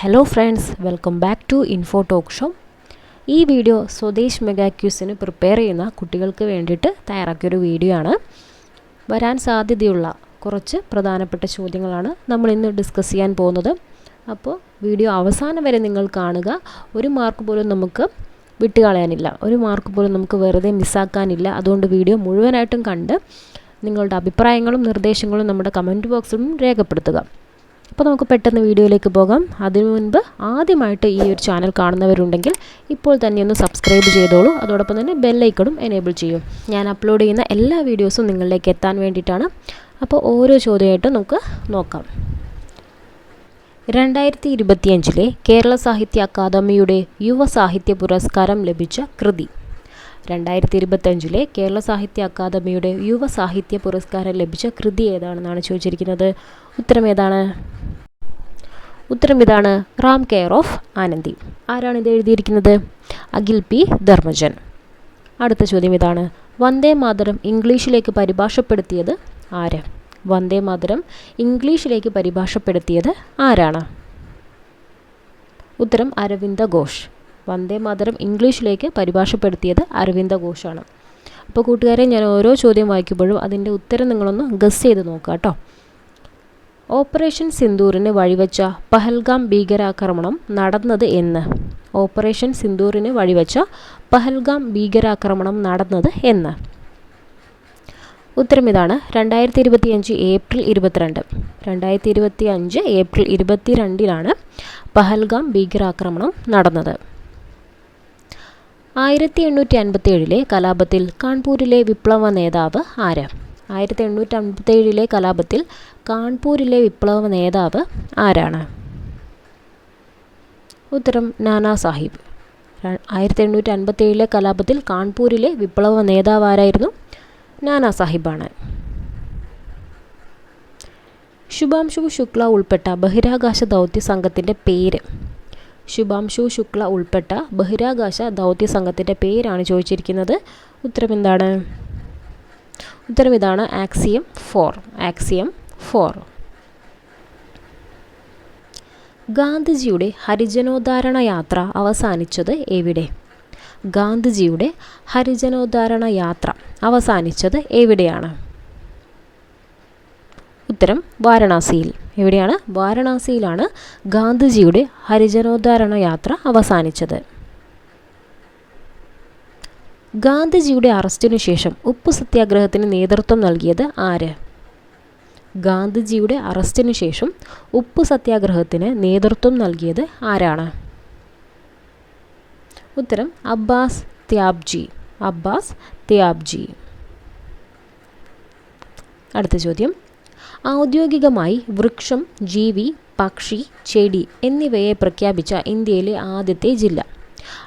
Hello friends welcome back to info talk show ഈ video Swadesh മെഗാക്യൂസിന് prepare ചെയ്യുന്ന കുട്ടികൾക്ക് വേണ്ടിയിട്ട് തയ്യാറാക്കിയൊരു വീഡിയോ ആണ്. വരാൻ സാധ്യതയുള്ള കുറച്ച് പ്രധാനപ്പെട്ട ചോദ്യങ്ങളാണ് നമ്മൾ ഇന്ന് ഡിസ്കസ് ചെയ്യാൻ പോകുന്നത്. അപ്പോൾ വീഡിയോ അവസാനം വരെ നിങ്ങൾ കാണുക. ഒരു മാർക്ക് പോലും നമുക്ക് വിട്ടുകളയാനില്ല. ഒരു മാർക്ക് പോലും നമുക്ക് വെറുതെ മിസ്സാക്കാനില്ല അതുകൊണ്ട് വീഡിയോ മുഴുവനായിട്ടും കണ്ട് നിങ്ങളുടെ അഭിപ്രായങ്ങളും നിർദ്ദേശങ്ങളും നമ്മുടെ കമന്റ് ബോക്സിലും രേഖപ്പെടുത്തുക. അപ്പോൾ നമുക്ക് പെട്ടെന്ന് വീഡിയോയിലേക്ക് പോകാം. അതിനു മുൻപ് ആദ്യമായിട്ട് ഈ ഒരു ചാനൽ കാണുന്നവരുണ്ടെങ്കിൽ ഇപ്പോൾ തന്നെ ഒന്ന് സബ്സ്ക്രൈബ് ചെയ്തോളൂ. അതോടൊപ്പം തന്നെ ബെല്ലൈക്കണും എനേബിൾ ചെയ്യും. ഞാൻ അപ്ലോഡ് ചെയ്യുന്ന എല്ലാ വീഡിയോസും നിങ്ങളിലേക്ക് എത്താൻ വേണ്ടിയിട്ടാണ്. അപ്പോൾ ഓരോ ചോദ്യമായിട്ടും നമുക്ക് നോക്കാം. രണ്ടായിരത്തി ഇരുപത്തിയഞ്ചിലെ കേരള സാഹിത്യ അക്കാദമിയുടെ യുവ സാഹിത്യ പുരസ്കാരം ലഭിച്ച കൃതി. രണ്ടായിരത്തി ഇരുപത്തഞ്ചിലെ കേരള സാഹിത്യ അക്കാദമിയുടെ യുവ സാഹിത്യ പുരസ്കാരം ലഭിച്ച കൃതി ഏതാണെന്നാണ് ചോദിച്ചിരിക്കുന്നത്? ഉത്തരം ഏതാണ്? ഉത്തരം ഇതാണ് റാം കെയർ ഓഫ് ആനന്ദി. ആരാണ് ഇത് എഴുതിയിരിക്കുന്നത്? അഖിൽ പി. ധർമ്മജൻ. അടുത്ത ചോദ്യം ഇതാണ്. വന്ദേ മാതരം ഇംഗ്ലീഷിലേക്ക് പരിഭാഷപ്പെടുത്തിയത് ആര്? വന്ദേ മാതരം ഇംഗ്ലീഷിലേക്ക് പരിഭാഷപ്പെടുത്തിയത് ആരാണ്? ഉത്തരം അരവിന്ദ ഘോഷ്. വന്ദേ മാതരം ഇംഗ്ലീഷിലേക്ക് പരിഭാഷപ്പെടുത്തിയത് അരവിന്ദ ഘോഷാണ്. അപ്പോൾ കൂട്ടുകാരെ ഞാൻ ഓരോ ചോദ്യം വായിക്കുമ്പോഴും അതിന്റെ ഉത്തരം നിങ്ങളൊന്ന് ഗസ് ചെയ്ത് നോക്കുക കേട്ടോ ഓപ്പറേഷൻ സിന്ദൂറിന് വഴിവെച്ച പഹൽഗാം ഭീകരാക്രമണം നടന്നത് എന്ന്. ഓപ്പറേഷൻ സിന്ദൂറിന് വഴിവെച്ച പഹൽഗാം ഭീകരാക്രമണം നടന്നത് എന്ന്. ഉത്തരം ഇതാണ്. രണ്ടായിരത്തി ഇരുപത്തി അഞ്ച് ഏപ്രിൽ ഇരുപത്തിരണ്ട്. രണ്ടായിരത്തി ഇരുപത്തി അഞ്ച് ഏപ്രിൽ ഇരുപത്തിരണ്ടിലാണ് പഹൽഗാം ഭീകരാക്രമണം നടന്നത്. ആയിരത്തി എണ്ണൂറ്റി അൻപത്തി ഏഴിലെ കലാപത്തിൽ കാൺപൂരിലെ വിപ്ലവ നേതാവ് ആര്? ആയിരത്തി എണ്ണൂറ്റി അമ്പത്തി ഏഴിലെ കലാപത്തിൽ കാൺപൂരിലെ വിപ്ലവ നേതാവ് ആരാണ്? ഉത്തരം നാനാ സാഹിബ്. ആയിരത്തി എണ്ണൂറ്റി അൻപത്തി ഏഴിലെ കലാപത്തിൽ കാൺപൂരിലെ വിപ്ലവ നേതാവ് ആരായിരുന്നു? നാനാ സാഹിബാണ്. ശുഭാംശു ശുക്ല ഉൾപ്പെട്ട ബഹിരാകാശ ദൗത്യ സംഘത്തിന്റെ പേര്. ശുഭാംശു ശുക്ല ഉൾപ്പെട്ട ബഹിരാകാശ ദൗത്യ സംഘത്തിന്റെ പേരാണ് ചോദിച്ചിരിക്കുന്നത്. ഉത്തരം എന്താണ് ഉത്തരം ഇതാണ് ആക്സിയം ഫോർ ആക്സിയം ഫോർ ഗാന്ധിജിയുടെ ഹരിജനോദ്ധാരണ യാത്ര അവസാനിച്ചത് എവിടെ? ഗാന്ധിജിയുടെ ഹരിജനോദ്ധാരണ യാത്ര അവസാനിച്ചത് എവിടെയാണ്? ഉത്തരം വാരണാസിയിൽ. എവിടെയാണ്? വാരണാസിയിലാണ് ഗാന്ധിജിയുടെ ഹരിജനോദ്ധാരണ യാത്ര അവസാനിച്ചത്. ഗാന്ധിജിയുടെ അറസ്റ്റിനു ശേഷം ഉപ്പു സത്യാഗ്രഹത്തിന് നേതൃത്വം നൽകിയത് ആര്? ഗാന്ധിജിയുടെ അറസ്റ്റിനു ശേഷം ഉപ്പു സത്യാഗ്രഹത്തിന് നേതൃത്വം നൽകിയത് ആരാണ്? ഉത്തരം അബ്ബാസ് ത്യാബ്ജി. അബ്ബാസ് ത്യാബ്ജി. അടുത്ത ചോദ്യം. ഔദ്യോഗികമായി വൃക്ഷം ജീവി പക്ഷി ചെടി എന്നിവയെ പ്രഖ്യാപിച്ച ഇന്ത്യയിലെ ആദ്യത്തെ ജില്ല.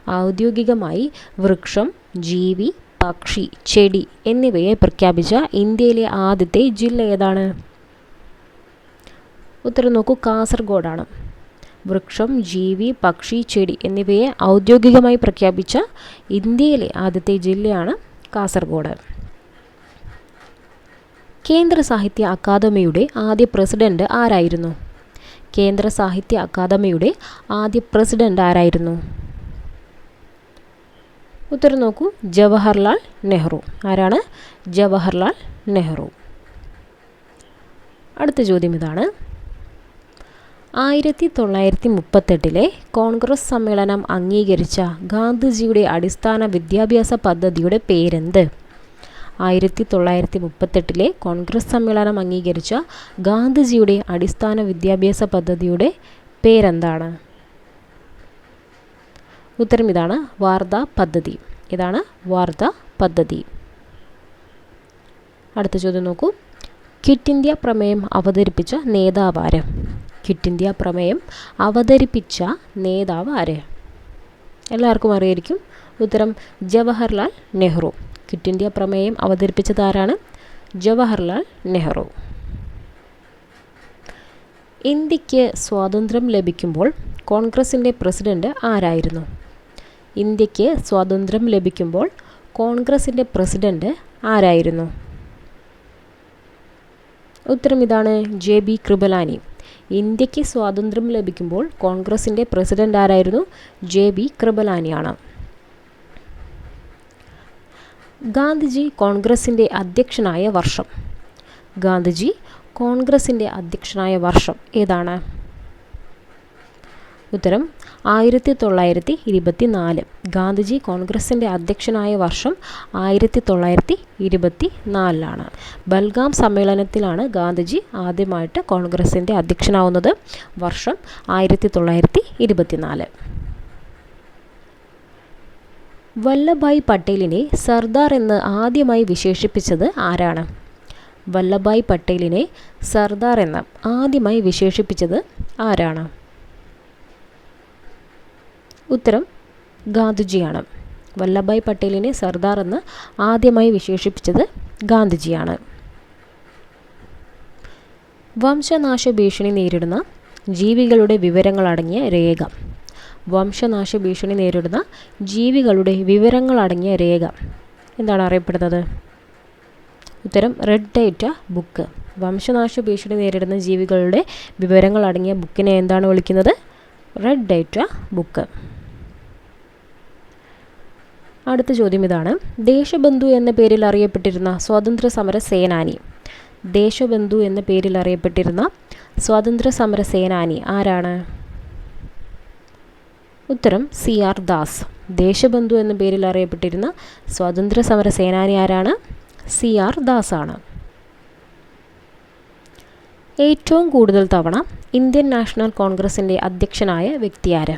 ഔദ്യോഗികമായി വൃക്ഷം ജീവി പക്ഷി ചെടി എന്നിവയെ പ്രഖ്യാപിച്ച ഇന്ത്യയിലെ ആദ്യത്തെ ജില്ല ഏതാണ്? ഉത്തരം നോക്കൂ കാസർഗോഡാണ്. വൃക്ഷം ജീവി പക്ഷി ചെടി എന്നിവയെ ഔദ്യോഗികമായി പ്രഖ്യാപിച്ച ഇന്ത്യയിലെ ആദ്യത്തെ ജില്ലയാണ് കാസർഗോഡ്. കേന്ദ്ര സാഹിത്യ അക്കാദമിയുടെ ആദ്യ പ്രസിഡന്റ് ആരായിരുന്നു? കേന്ദ്ര സാഹിത്യ അക്കാദമിയുടെ ആദ്യ പ്രസിഡന്റ് ആരായിരുന്നു? ഉത്തരം നോക്കൂ. ജവഹർലാൽ നെഹ്റു. ആരാണ്? ജവഹർലാൽ നെഹ്റു. അടുത്ത ചോദ്യം ഇതാണ്. ആയിരത്തി തൊള്ളായിരത്തി മുപ്പത്തെട്ടിലെ കോൺഗ്രസ് സമ്മേളനം അംഗീകരിച്ച ഗാന്ധിജിയുടെ അടിസ്ഥാന വിദ്യാഭ്യാസ പദ്ധതിയുടെ പേരെന്ത്? ആയിരത്തി തൊള്ളായിരത്തി മുപ്പത്തെട്ടിലെ കോൺഗ്രസ് സമ്മേളനം അംഗീകരിച്ച ഗാന്ധിജിയുടെ അടിസ്ഥാന വിദ്യാഭ്യാസ പദ്ധതിയുടെ പേരെന്താണ്? ഉത്തരം ഇതാണ്. വാർത്താ പദ്ധതി. ഇതാണ് വാർധ പദ്ധതി. അടുത്ത ചോദ്യം നോക്കൂ. കിറ്റ് ഇന്ത്യ പ്രമേയം അവതരിപ്പിച്ച നേതാവ് ആര്? ക്വിറ്റ് ഇന്ത്യ പ്രമേയം അവതരിപ്പിച്ച നേതാവ് ആര്? എല്ലാവർക്കും അറിയായിരിക്കും. ഉത്തരം ജവഹർലാൽ നെഹ്റു. കിറ്റ് ഇന്ത്യ പ്രമേയം അവതരിപ്പിച്ചത് ആരാണ്? ജവഹർലാൽ നെഹ്റു. ഇന്ത്യയ്ക്ക് സ്വാതന്ത്ര്യം ലഭിക്കുമ്പോൾ കോൺഗ്രസിന്റെ പ്രസിഡന്റ് ആരായിരുന്നു? ഇന്ത്യയ്ക്ക് സ്വാതന്ത്ര്യം ലഭിക്കുമ്പോൾ കോൺഗ്രസിന്റെ പ്രസിഡന്റ് ആരായിരുന്നു? ഉത്തരം ഇതാണ് ജെ ബി കൃപലാനി. ഇന്ത്യയ്ക്ക് സ്വാതന്ത്ര്യം ലഭിക്കുമ്പോൾ കോൺഗ്രസിന്റെ പ്രസിഡന്റ് ആരായിരുന്നു? J B കൃപലാനിയാണ്. ഗാന്ധിജി കോൺഗ്രസിന്റെ അധ്യക്ഷനായ വർഷം. ഗാന്ധിജി കോൺഗ്രസിന്റെ അധ്യക്ഷനായ വർഷം ഏതാണ്? ഉത്തരം ആയിരത്തി തൊള്ളായിരത്തി ഇരുപത്തി നാല് ഗാന്ധിജി കോൺഗ്രസിന്റെ അധ്യക്ഷനായ വർഷം ആയിരത്തി തൊള്ളായിരത്തി ഇരുപത്തി നാലിലാണ് ബൽഗാം സമ്മേളനത്തിലാണ് ഗാന്ധിജി ആദ്യമായിട്ട് കോൺഗ്രസിന്റെ അധ്യക്ഷനാവുന്നത്. വർഷം ആയിരത്തി തൊള്ളായിരത്തി ഇരുപത്തി നാല് വല്ലഭായ് പട്ടേലിനെ സർദാർ എന്ന് ആദ്യമായി വിശേഷിപ്പിച്ചത് ആരാണ്? വല്ലഭായ് പട്ടേലിനെ സർദാർ എന്ന് ആദ്യമായി വിശേഷിപ്പിച്ചത് ആരാണ്? ഉത്തരം ഗാന്ധിജിയാണ്. വല്ലഭായ് പട്ടേലിനെ സർദാർ എന്ന് ആദ്യമായി വിശേഷിപ്പിച്ചത് ഗാന്ധിജിയാണ്. വംശനാശ ഭീഷണി നേരിടുന്ന ജീവികളുടെ വിവരങ്ങളടങ്ങിയ രേഖ. വംശനാശ ഭീഷണി നേരിടുന്ന ജീവികളുടെ വിവരങ്ങളടങ്ങിയ രേഖ. എന്താണ് അറിയപ്പെടുന്നത്? ഉത്തരം റെഡ് ഡേറ്റ ബുക്ക് വംശനാശ ഭീഷണി നേരിടുന്ന ജീവികളുടെ വിവരങ്ങൾ അടങ്ങിയ ബുക്കിനെ എന്താണ് വിളിക്കുന്നത്? റെഡ് ഡേറ്റ ബുക്ക് അടുത്ത ചോദ്യം ഇതാണ്. ദേശബന്ധു എന്ന പേരിൽ അറിയപ്പെട്ടിരുന്ന സ്വാതന്ത്ര്യ സമര സേനാനി. ദേശബന്ധു എന്ന പേരിൽ അറിയപ്പെട്ടിരുന്ന സ്വാതന്ത്ര്യ സമര സേനാനി ആരാണ്? ഉത്തരം സി ആർ ദാസ്. ദേശബന്ധു എന്ന പേരിൽ അറിയപ്പെട്ടിരുന്ന സ്വാതന്ത്ര്യ സമര സേനാനി ആരാണ്? സി ആർ ദാസ് ആണ്. ഏറ്റവും കൂടുതൽ തവണ ഇന്ത്യൻ നാഷണൽ കോൺഗ്രസിന്റെ അധ്യക്ഷനായ വ്യക്തിയാര്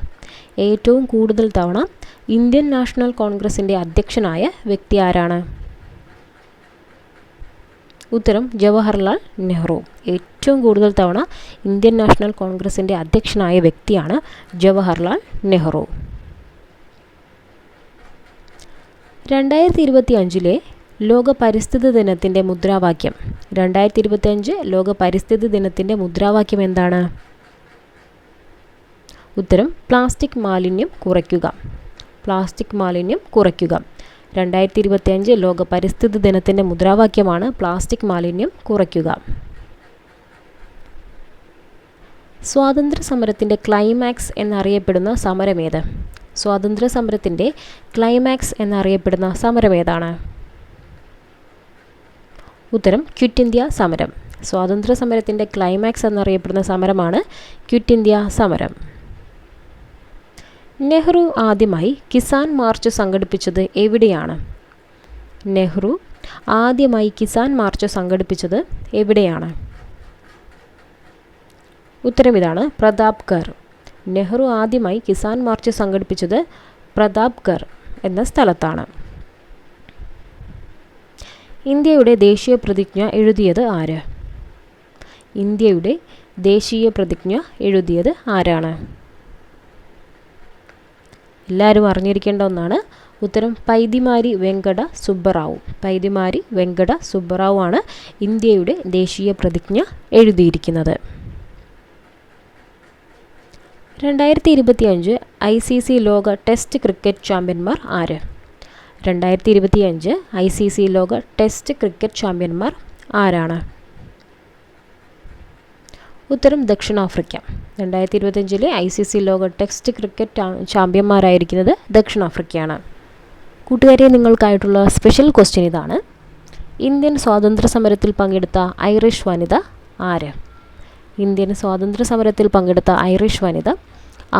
ഏറ്റവും കൂടുതൽ തവണ ഇന്ത്യൻ നാഷണൽ കോൺഗ്രസിന്റെ അധ്യക്ഷനായ വ്യക്തി ആരാണ്? ഉത്തരം ജവഹർലാൽ നെഹ്റു. ഏറ്റവും കൂടുതൽ തവണ ഇന്ത്യൻ നാഷണൽ കോൺഗ്രസിന്റെ അധ്യക്ഷനായ വ്യക്തിയാണ് ജവഹർലാൽ നെഹ്റു. രണ്ടായിരത്തി ഇരുപത്തി അഞ്ചിലെ ലോക പരിസ്ഥിതി ദിനത്തിന്റെ മുദ്രാവാക്യം. രണ്ടായിരത്തി ഇരുപത്തി അഞ്ച് ലോക പരിസ്ഥിതി ദിനത്തിന്റെ മുദ്രാവാക്യം എന്താണ്? ഉത്തരം പ്ലാസ്റ്റിക് മാലിന്യം കുറയ്ക്കുക. പ്ലാസ്റ്റിക് മാലിന്യം കുറയ്ക്കുക. രണ്ടായിരത്തി ഇരുപത്തി അഞ്ച് ലോക പരിസ്ഥിതി ദിനത്തിന്റെ മുദ്രാവാക്യമാണ് പ്ലാസ്റ്റിക് മാലിന്യം കുറയ്ക്കുക. സ്വാതന്ത്ര്യ സമരത്തിന്റെ ക്ലൈമാക്സ് എന്നറിയപ്പെടുന്ന സമരമേത് സ്വാതന്ത്ര്യ സമരത്തിന്റെ ക്ലൈമാക്സ് എന്നറിയപ്പെടുന്ന സമരമേതാണ് ഉത്തരം ക്വിറ്റ് ഇന്ത്യ സമരം. സ്വാതന്ത്ര്യ സമരത്തിന്റെ ക്ലൈമാക്സ് എന്നറിയപ്പെടുന്ന സമരമാണ് ക്വിറ്റ് ഇന്ത്യ സമരം. നെഹ്റു ആദ്യമായി കിസാൻ മാർച്ച് സംഘടിപ്പിച്ചത് എവിടെയാണ്? നെഹ്റു ആദ്യമായി കിസാൻ മാർച്ച് സംഘടിപ്പിച്ചത് എവിടെയാണ്? ഉത്തരം ഇതാണ് പ്രതാപ്ഗർ നെഹ്റു ആദ്യമായി കിസാൻ മാർച്ച് സംഘടിപ്പിച്ചത് പ്രതാപ്ഗർ എന്ന സ്ഥലത്താണ്. ഇന്ത്യയുടെ ദേശീയ പ്രതിജ്ഞ എഴുതിയത് ആര്? ഇന്ത്യയുടെ ദേശീയ പ്രതിജ്ഞ എഴുതിയത് ആരാണ്? എല്ലാവരും അറിഞ്ഞിരിക്കേണ്ട ഒന്നാണ്. ഉത്തരം പൈതിമാരി വെങ്കട സുബ്ബറാവു. പൈതിമാരി വെങ്കട സുബ്ബറാവു ആണ് ഇന്ത്യയുടെ ദേശീയ പ്രതിജ്ഞ എഴുതിയിരിക്കുന്നത്. രണ്ടായിരത്തി ഇരുപത്തി അഞ്ച് ഐ സി സി ലോക ടെസ്റ്റ് ക്രിക്കറ്റ് ചാമ്പ്യന്മാർ ആര്? രണ്ടായിരത്തി ഇരുപത്തി അഞ്ച് ഐ സി സി ലോക ടെസ്റ്റ് ക്രിക്കറ്റ് ചാമ്പ്യന്മാർ ആരാണ്? ഉത്തരം ദക്ഷിണാഫ്രിക്ക. രണ്ടായിരത്തി ഇരുപത്തഞ്ചിലെ ഐ സി സി ലോക ടെസ്റ്റ് ക്രിക്കറ്റ് ചാമ്പ്യന്മാരായിരിക്കുന്നത് ദക്ഷിണാഫ്രിക്കയാണ്. കൂട്ടുകാരെ നിങ്ങൾക്കായിട്ടുള്ള സ്പെഷ്യൽ ക്വസ്റ്റ്യൻ ഇതാണ്. ഇന്ത്യൻ സ്വാതന്ത്ര്യ സമരത്തിൽ പങ്കെടുത്ത ഐറിഷ് വനിത ആര്? ഇന്ത്യൻ സ്വാതന്ത്ര്യ സമരത്തിൽ പങ്കെടുത്ത ഐറിഷ് വനിത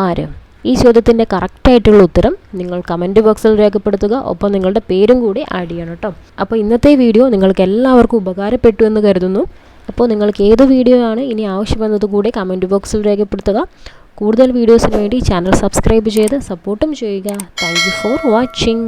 ആര്? ഈ ചോദ്യത്തിന്റെ കറക്റ്റായിട്ടുള്ള ഉത്തരം നിങ്ങൾ കമന്റ് ബോക്സിൽ രേഖപ്പെടുത്തുക. ഒപ്പം നിങ്ങളുടെ പേരും കൂടി ആഡ് ചെയ്യണം കേട്ടോ. അപ്പോൾ ഇന്നത്തെ വീഡിയോ നിങ്ങൾക്ക് എല്ലാവർക്കും ഉപകാരപ്പെട്ടു എന്ന് കരുതുന്നു. അപ്പോൾ നിങ്ങൾക്ക് ഏത് വീഡിയോ ആണ് ഇനി ആവശ്യമെന്നത് കൂടി കമന്റ് ബോക്സിൽ രേഖപ്പെടുത്തുക. കൂടുതൽ വീഡിയോസിന് വേണ്ടി ചാനൽ സബ്സ്ക്രൈബ് ചെയ്ത് സപ്പോർട്ടും ചെയ്യുക. Thank for watching